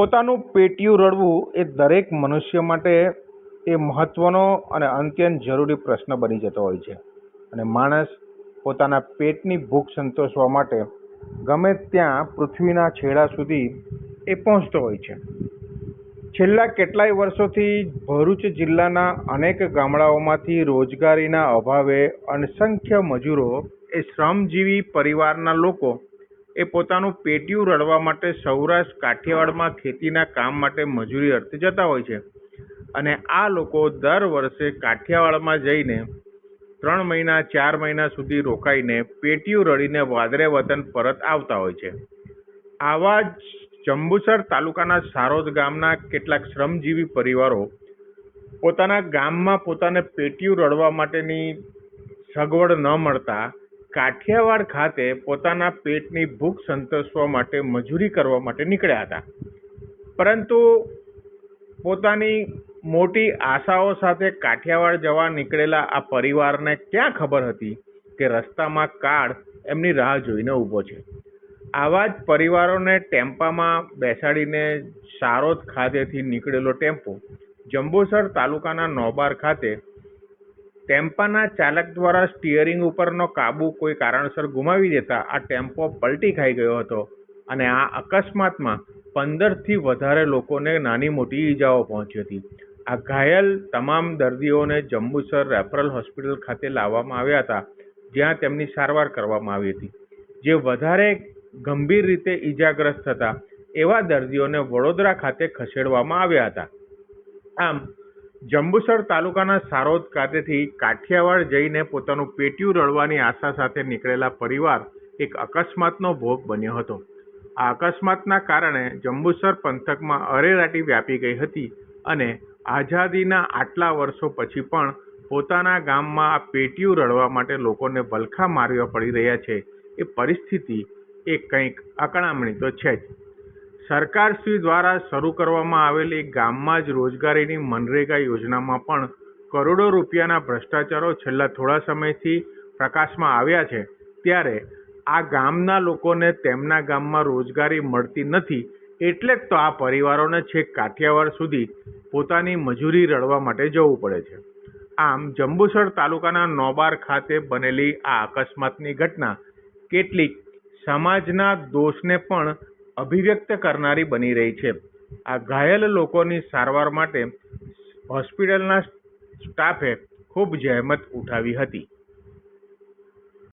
પોતાનું પેટીયું રડવું એ દરેક મનુષ્ય માટે એ મહત્વનો અને અત્યંત જરૂરી પ્રશ્ન બની જતો હોય છે. અને માણસ પોતાના પેટની ભૂખ સંતોષવા માટે ગમે ત્યાં પૃથ્વીના છેડા સુધી એ પહોંચતો હોય છે. છેલ્લા કેટલાય વર્ષોથી ભરૂચ જિલ્લાના અનેક ગામડાઓમાંથી રોજગારીના અભાવે અસંખ્ય મજૂરો એ શ્રમજીવી પરિવારના લોકો એ પોતાનું પેટીયું રળવા માટે સૌરાષ્ટ્ર કાઠિયાવાડમાં ખેતીના કામ માટે મજૂરી અર્થે જતા હોય છે. અને આ લોકો દર વર્ષે કાઠિયાવાડમાં જઈને ત્રણ મહિના, ચાર મહિના સુધી રોકાઈને પેટીયું રળીને વાદરે વતન પરત આવતા હોય છે. આવા જ જંબુસર તાલુકાના સારોદ ગામના કેટલાક શ્રમજીવી પરિવારો પોતાના ગામમાં પોતાને પેટીયું રળવા માટેની સગવડ ન મળતા કાઠિયાવાડ ખાતે પોતાના પેટની ભૂખ સંતોષવા માટે મજૂરી કરવા માટે નીકળ્યા હતા. પરંતુ પોતાની મોટી આશાઓ સાથે કાઠિયાવાડ જવા નીકળેલા આ પરિવારને ક્યાં ખબર હતી કે રસ્તામાં કાળ એમની રાહ જોઈને ઊભો છે? આવા જ પરિવારોને ટેમ્પામાં બેસાડીને સારોદ ખાતેથી નીકળેલો ટેમ્પો જંબુસર તાલુકાના નોબાર ખાતે ટેમ્પાના ચાલક દ્વારા સ્ટિયરિંગ ઉપરનો કાબુ કોઈ કારણસર ગુમાવી દેતા આ ટેમ્પો પલટી ખાઈ ગયો હતો અને આ અકસ્માતમાં પંદરથી વધારે લોકોને નાની મોટી ઈજાઓ પહોંચી હતી. આ ઘાયલ તમામ દર્દીઓને જંબુસર રેફરલ હોસ્પિટલ ખાતે લાવવામાં આવ્યા હતા, જ્યાં તેમની સારવાર કરવામાં આવી હતી. જે વધારે ગંભીર રીતે ઈજાગ્રસ્ત હતા, એવા દર્દીઓને વડોદરા ખાતે ખસેડવામાં આવ્યા હતા. આમ જંબુસર તાલુકાના સારોદ ખાતેથી કાઠિયાવાડ જઈને પોતાનું પેટીયું રળવાની આશા સાથે નીકળેલા પરિવાર એક અકસ્માતનો ભોગ બન્યો હતો. આ અકસ્માતના કારણે જંબુસર પંથકમાં અરેરાટી વ્યાપી ગઈ હતી અને આઝાદીના આટલા વર્ષો પછી પણ પોતાના ગામમાં આ પેટીયું રળવા માટે લોકોને વલખા મારવા પડી રહ્યા છે. એ પરિસ્થિતિ એ કંઈક અકળામણી તો છે જ. સરકારશ્રી દ્વારા શરૂ કરવામાં આવેલી ગામમાં જ રોજગારીની મનરેગા યોજનામાં પણ કરોડો રૂપિયાના ભ્રષ્ટાચારો છેલ્લા થોડા સમયથી પ્રકાશમાં આવ્યા છે. ત્યારે આ ગામના લોકોને તેમના ગામમાં રોજગારી મળતી નથી એટલે જ તો આ પરિવારોને છેક કાઠિયાવાડ સુધી પોતાની મજૂરી રળવા માટે જવું પડે છે. આમ જંબુસર તાલુકાના નોબાર ખાતે બનેલી આ અકસ્માતની ઘટના કેટલીક સમાજના દોષને પણ અભિવ્યક્ત કરનારી બની રહી છે. આ ઘાયલ લોકોની સારવાર માટે હોસ્પિટલના સ્ટાફે ખૂબ જહેમત ઉઠાવી હતી.